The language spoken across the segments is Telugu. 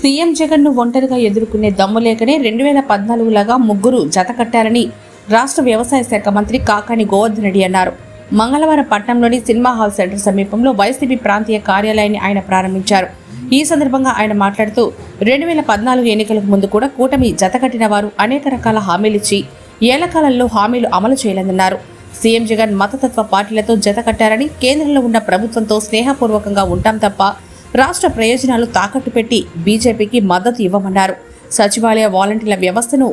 సీఎం జగన్ను ఒంటరిగా ఎదుర్కొనే దమ్ము లేకనే రెండు వేల పద్నాలుగులాగా ముగ్గురు జత కట్టారని రాష్ట్ర వ్యవసాయ శాఖ మంత్రి కాకాని గోవర్ధన్ రెడ్డి అన్నారు. మంగళవారం పట్టణంలోని సినిమా హాల్ సెంటర్ సమీపంలో వైసీపీ ప్రాంతీయ కార్యాలయాన్ని ఆయన ప్రారంభించారు. ఈ సందర్భంగా ఆయన మాట్లాడుతూ రెండు వేల పద్నాలుగు ఎన్నికలకు ముందు కూడా కూటమి జతకట్టిన వారు అనేక రకాల హామీలిచ్చి ఏలకాలంలో హామీలు అమలు చేయలేదన్నారు. సీఎం జగన్ మతతత్వ పార్టీలతో జత కట్టారని కేంద్రంలో ఉన్న ప్రభుత్వంతో స్నేహపూర్వకంగా ఉంటాం తప్ప రాష్ట్ర ప్రయోజనాలు తాకట్టు పెట్టి బీజేపీకి మద్దతు ఇవ్వమన్నారు. సచివాలయ వాలంటీర్ల వ్యవస్థను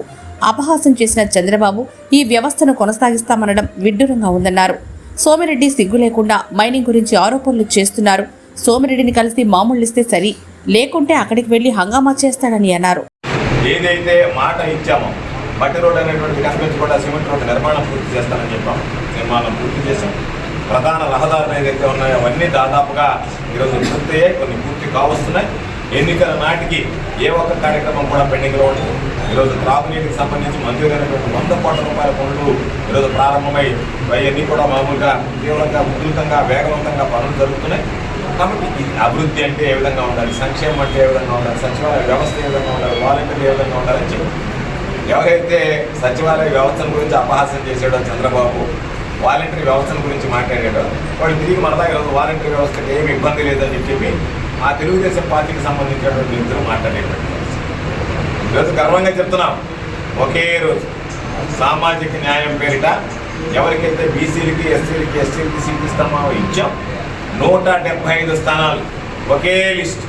అపహాసం చేసిన చంద్రబాబు ఈ వ్యవస్థను కొనసాగిస్తామనడం విడ్డూరంగా ఉందన్నారు. సోమిరెడ్డి సిగ్గు లేకుండా మైనింగ్ గురించి ఆరోపణలు చేస్తున్నారు. సోమిరెడ్డిని కలిసి మామూలు ఇస్తే సరి లేకుంటే అక్కడికి వెళ్ళి హంగామా చేస్తాడని అన్నారు. ఏదైతే మాట ఇచ్చామో బట్టి రోడ్ అనేటువంటి కనిపించకుండా సిమెంట్ రోడ్డు నిర్మాణం పూర్తి చేస్తానని చెప్పాము. నిర్మాణం పూర్తి చేసాం ప్రధాన రహదారులు ఏదైతే ఉన్నాయో అవన్నీ దాదాపుగా ఈరోజు పూర్తి అయ్యాయి కొన్ని పూర్తి కావస్తున్నాయి. ఎన్నికల నాటికి ఏ ఒక్క కార్యక్రమం కూడా పెండింగ్లో ఉండదు. ఈరోజు త్రాగునీటికి సంబంధించి మంజూరైనటువంటి వంద కోట్ల రూపాయల పనులు ఈరోజు ప్రారంభమై అవన్నీ కూడా మామూలుగా తీవ్రంగా ఉధృతంగా వేగవంతంగా పనులు జరుగుతున్నాయి. కాబట్టి ఇది అభివృద్ధి అంటే ఏ విధంగా ఉండాలి? సంక్షేమం అంటే ఏ విధంగా ఉండాలి? సచివాలయ వ్యవస్థ ఏ విధంగా ఉండాలి? వాలంటీర్లు ఏ విధంగా ఉండాలని చెప్పి ఎవరైతే సచివాలయ వ్యవస్థను గురించి అపహాసం చేసాడో చంద్రబాబు వాలంటరీ వ్యవస్థను గురించి మాట్లాడాడు. వాడు తిరిగి మన దగ్గర వాలంటరీ వ్యవస్థకి ఏమి ఇబ్బంది లేదని చెప్పి ఆ తెలుగుదేశం పార్టీకి సంబంధించినటువంటి వ్యక్తులు మాట్లాడేటువంటి ఈరోజు గర్వంగా చెప్తున్నాం. ఒకే రోజు సామాజిక న్యాయం పేరిట ఎవరికైతే బీసీలకి ఎస్సీలకి ఎస్టీలకి సీట్ ఇస్తామో ఇచ్చాం నూట డెబ్బై ఐదు స్థానాలు ఒకే లిస్ట్.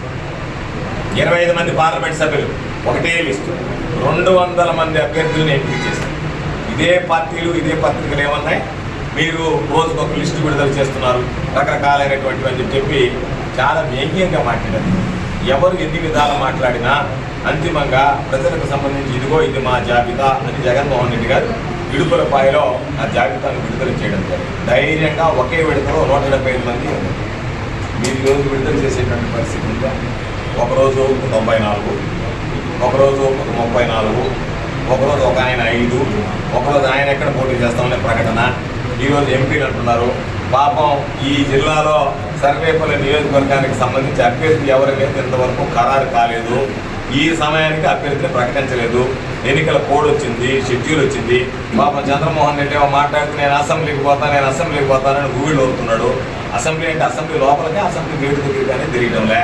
ఇరవై ఐదు మంది పార్లమెంట్ సభ్యులు ఒకటే లిస్టు. రెండు వందల మంది అభ్యర్థులను ఎంపిక చేశారు ఇదే పార్టీలు ఇదే పత్రికలు ఏమన్నాయి? మీరు రోజుకు ఒక లిస్టు విడుదల చేస్తున్నారు రకరకాలైనటువంటివి అని చెప్పి చాలా వ్యంగ్యంగా మాట్లాడారు. ఎవరు ఎన్ని విధాలు మాట్లాడినా అంతిమంగా ప్రజలకు సంబంధించి ఇదిగో ఇది మా జాబితా అని జగన్మోహన్ రెడ్డి గారు ఇడుపులపాయలో ఆ జాబితాను విడుదల చేయడం జరిగింది. ధైర్యంగా ఒకే విడతలో నూట డెబ్బై ఐదు మంది మీరు ఈరోజు విడుదల చేసేటువంటి పరిస్థితి ఉందా? ఒకరోజు తొంభై నాలుగు ఒకరోజు ఒక ముప్పై నాలుగు ఒకరోజు ఒక ఆయన ఐదు ఒకరోజు ఆయన ఎక్కడ పోటీ చేస్తామనే ప్రకటన ఈరోజు ఎంపీలు అంటున్నారు. పాపం ఈ జిల్లాలో సర్వేపల్లి నియోజకవర్గానికి సంబంధించి అభ్యర్థి ఎవరికైతే ఇంతవరకు ఖరారు కాలేదు ఈ సమయానికి అభ్యర్థిని ప్రకటించలేదు. ఎన్నికల కోడ్ వచ్చింది షెడ్యూల్ వచ్చింది. పాపం చంద్రమోహన్ రెడ్డి ఏమో మాట్లాడుతూ నేను అసెంబ్లీకి పోతాను నేను అసెంబ్లీకి పోతానని గూగుల్ అవుతున్నాడు అసెంబ్లీ అంటే అసెంబ్లీ లోపలికి అసెంబ్లీ గేటు దగ్గర కానీ తిరగడంలే.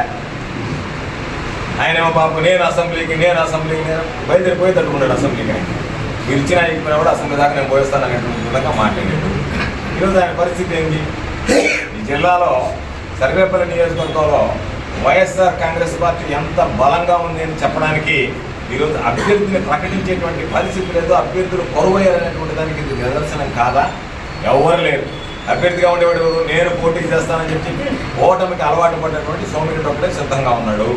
ఆయన ఏమో పాపం నేను అసెంబ్లీకి నేను అసెంబ్లీకి నేను బయలుదేరిపోయి తట్టుకున్నాడు అసెంబ్లీకి ఆయన. మీరు ఇచ్చిన ఇప్పుడు కూడా అసెంబ్లీ దాకా నేను పోయిస్తాను అనేటువంటి విధంగా మాట్లాడాడు. ఈరోజు ఆయన పరిస్థితి ఏంటి? ఈ జిల్లాలో సర్వేపల్లి నియోజకవర్గంలో వైఎస్ఆర్ కాంగ్రెస్ పార్టీ ఎంత బలంగా ఉంది అని చెప్పడానికి ఈరోజు అభ్యర్థిని ప్రకటించేటువంటి పరిస్థితి లేదు. అభ్యర్థులు కొరువయ్యారనేటువంటి దానికి ఇది నిదర్శనం కాదా? ఎవరు లేరు. అభ్యర్థిగా ఉండేవాడు నేను పోటీ చేస్తానని చెప్పి ఓటమికి అలవాటు పడినటువంటి సోమిరెడ్డి ఒకటే సిద్ధంగా ఉన్నాడు.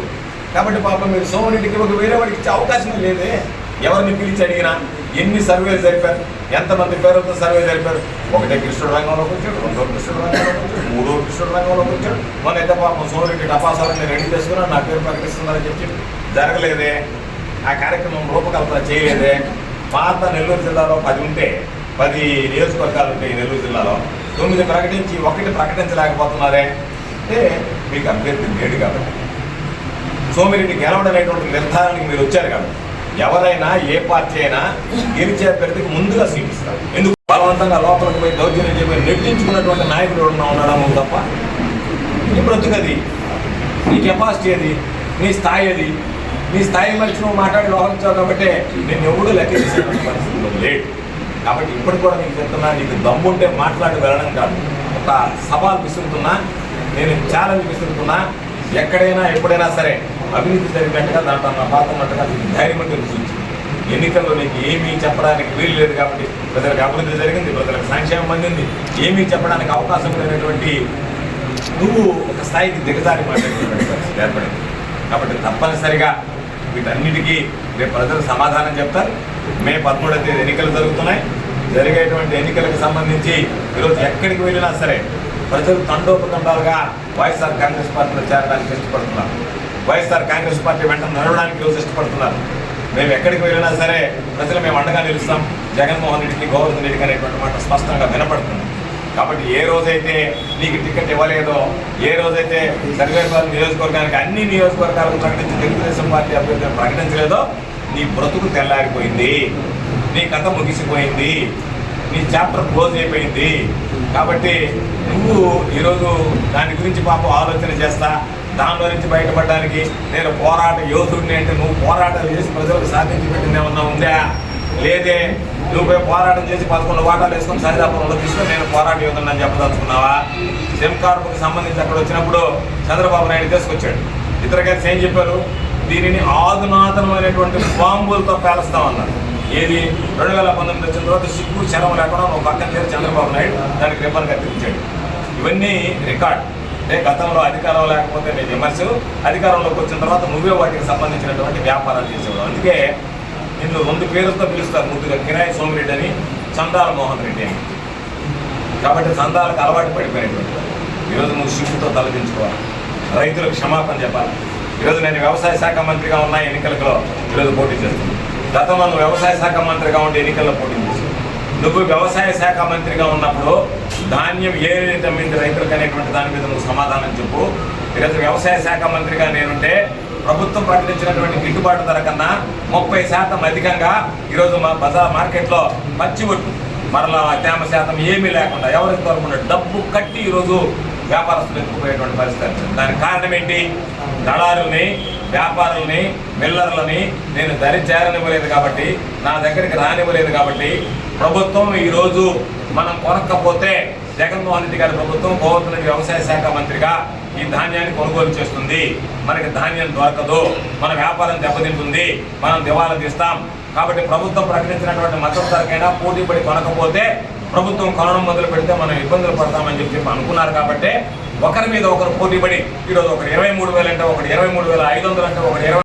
కాబట్టి పాపం మీరు సోమిరెడ్డికి ఒక వేరే వాడికి ఇచ్చే అవకాశం లేదే. ఎవరిని పిలిచి అడిగినా? ఎన్ని సర్వేలు జరిపారు? ఎంతమంది పేరుతో సర్వే జరిపారు? ఒకటే కృష్ణుడు రంగంలోకి వచ్చాడు రెండో కృష్ణుడు రంగంలోకి వచ్చాడు మూడో కృష్ణుడు రంగంలోకి వచ్చాడు. మొన్న అయితే పాపం సోమిరెడ్డి టపాసాలని రెడీ చేసుకున్నాను నా పేరు ప్రకటిస్తున్నారని చెప్పి జరగలేదే. ఆ కార్యక్రమం రూపకల్పన చేయలేదే. పాత నెల్లూరు జిల్లాలో పది ఉంటే పది నియోజకవర్గాలు ఉంటాయి నెల్లూరు జిల్లాలో తొమ్మిది ప్రకటించి ఒకటి ప్రకటించలేకపోతున్నారే. అంటే మీకు అభ్యర్థి లేడు కాబట్టి. సోమిరెడ్డి గెలవడం అనేటువంటి నిర్ధారణకి మీరు వచ్చారు కాబట్టి. ఎవరైనా ఏ పార్టీ అయినా గెలిచే అభ్యర్థికి ముందుగా సీట్ ఇస్తారు. ఎందుకు? బలవంతంగా లోపలికి పోయి దౌర్జన్యం చెప్పి నెట్టించుకున్నటువంటి నాయకుడు ఎవరన్నా ఉన్నాడా తప్ప? నీ బ్రతుకది నీ కెపాసిటీ అది. నీ స్థాయి అది. నీ స్థాయి మనిషి నువ్వు మాట్లాడి వ్యవహరించావు కాబట్టి నేను ఎవడు లెక్క చేసేటువంటి పరిస్థితుల్లో లేట్ కాబట్టి ఇప్పుడు కూడా నీకు చెప్తున్నా నీకు దమ్ముంటే మాట్లాడి వెళ్ళడం కాదు. ఒక సవాల్ విసురుతున్నా నేను ఛాలెంజ్ విసురుతున్నా ఎక్కడైనా ఎప్పుడైనా సరే అవినీతి జరిగినట్టుగా దాంట్లో నా పాత్ర ఉన్నట్టుగా నీకు ధైర్యం అంటే ఎన్నికల్లో నీకు ఏమీ చెప్పడానికి వీలు లేదు కాబట్టి ప్రజలకు అభివృద్ధి జరిగింది ప్రజలకు సంక్షేమం అందింది. ఏమీ చెప్పడానికి అవకాశం లేనటువంటి నువ్వు ఒక స్థాయికి దిగజారి మాట్లాడేటువంటి ఏర్పడింది. కాబట్టి తప్పనిసరిగా వీటన్నిటికీ రేపు ప్రజలు సమాధానం చెప్తారు. మే పదమూడవ తేదీ ఎన్నికలు జరుగుతున్నాయి. జరిగేటువంటి ఎన్నికలకు సంబంధించి ఈరోజు ఎక్కడికి వెళ్ళినా సరే ప్రజలు తండోపతండాలుగా వైఎస్ఆర్ కాంగ్రెస్ పార్టీలో చేరడానికి ఇష్టపడుతున్నారు. వైఎస్ఆర్ కాంగ్రెస్ పార్టీ వెంట నడవడానికి ఈరోజు ఇష్టపడుతున్నారు. మేము ఎక్కడికి వెళ్ళినా సరే ప్రజలు మేము అండగా నిలుస్తాం. జగన్మోహన్ రెడ్డికి గోవర్ధన్ రెడ్డికి అనేటువంటి మాట స్పష్టంగా వినపడుతుంది. కాబట్టి ఏ రోజైతే నీకు టికెట్ ఇవ్వలేదో ఏ రోజైతే సర్వేపల్లి నియోజకవర్గానికి అన్ని నియోజకవర్గాలకు ప్రకటించి తెలుగుదేశం పార్టీ అభ్యర్థులను ప్రకటించలేదో నీ బ్రతుకు తెల్లారిపోయింది. నీ కథ ముగిసిపోయింది. నీ చాప్టర్ క్లోజ్ అయిపోయింది. కాబట్టి నువ్వు ఈరోజు దాని గురించి పాపం ఆలోచన చేస్తా దానిలో నుంచి బయటపడడానికి నేను పోరాట యోధుడిని అంటే నువ్వు పోరాటాలు చేసి ప్రజలకు సాధించి పెట్టింది ఏమన్నా ఉందా? లేదే. నువ్వు పోయి పోరాటం చేసి పదకొండు వాటాలు వేసుకొని సరిదాపురంలో తీసుకొని నేను పోరాట యోధుడిని అని చెప్పదలుచుకున్నావా? సిమ్ కార్పుకి సంబంధించి అక్కడ వచ్చినప్పుడు చంద్రబాబు నాయుడు తీసుకొచ్చాడు. ఇతరగా ఏం చెప్పారు? దీనిని ఆధునాతనమైనటువంటి బాంబులతో పేలుస్తామన్నారు. ఏది? రెండు వేల పంతొమ్మిది వచ్చిన తర్వాత సిగ్గు శరం లేకుండా ఒక పక్కన చేరి చంద్రబాబు నాయుడు దానికి రిబ్బన్ కత్తిరించాడు ఇవన్నీ రికార్డ్. అంటే గతంలో అధికారం లేకపోతే నేను విమర్శ అధికారంలోకి వచ్చిన తర్వాత నువ్వే వాటికి సంబంధించినటువంటి వ్యాపారాలు చేసేవాడు. అందుకే నిన్ను రెండు పేరుతో పిలుస్తారు ముద్దుగా కిరాయి సోమిరెడ్డి అని చందాల మోహన్ రెడ్డి అని. కాబట్టి చందాలకు అలవాటు పడిపోయినటువంటి ఈరోజు నువ్వు సిగ్గుతో తలదించుకోవాలి రైతులకు క్షమాపణ చెప్పాలి. ఈరోజు నేను వ్యవసాయ శాఖ మంత్రిగా ఉన్న ఎన్నికలలో ఈరోజు పోటీ చేస్తున్నాను. గతంలో నువ్వు వ్యవసాయ శాఖ మంత్రిగా ఉండే ఎన్నికల్లో పోటీ నువ్వు వ్యవసాయ శాఖ మంత్రిగా ఉన్నప్పుడు ధాన్యం ఏ విధమైన రైతులకు అనేటువంటి దాని మీద నువ్వు సమాధానం చెప్పు. ఈరోజు వ్యవసాయ శాఖ మంత్రిగా నేనుంటే ప్రభుత్వం ప్రకటించినటువంటి గిట్టుబాటు ధర కన్నా ముప్పై శాతం అధికంగా ఈరోజు మా బజార్ మార్కెట్లో పచ్చి ఒట్టు మరలా తేమ శాతం ఏమీ లేకుండా ఎవరికి దొరకకుండా డబ్బు కట్టి ఈరోజు వ్యాపారస్తులు ఎత్తుకుపోయేటువంటి పరిస్థితి. దానికి కారణం ఏంటి? దళారుల్ని వ్యాపారులని మిల్లర్లని నేను దరి చేరనివ్వలేదు కాబట్టి నా దగ్గరికి రానివ్వలేదు కాబట్టి ప్రభుత్వం ఈరోజు మనం కొనక్కపోతే జగన్మోహన్ రెడ్డి గారి ప్రభుత్వం గోవర్ధన్ వ్యవసాయ శాఖ మంత్రిగా ఈ ధాన్యాన్ని కొనుగోలు చేస్తుంది. మనకి ధాన్యం దొరకదు. మన వ్యాపారం దెబ్బతింటుంది. మనం దివాలా తీస్తాం. కాబట్టి ప్రభుత్వం ప్రకటించినటువంటి మద్దతు ధరకైనా పోటీ పడి కొనకపోతే ప్రభుత్వం కొనడం మొదలు పెడితే మనం ఇబ్బందులు పడతామని చెప్పి అనుకున్నారు కాబట్టి ఒకరి మీద ఒకరు పోటీపడి ఈరోజు ఒకరు ఇరవై మూడు వేలు అంటే ఒకటి ఇరవై మూడు వేల ఐదు వందలు అంటే ఒకటి ఇరవై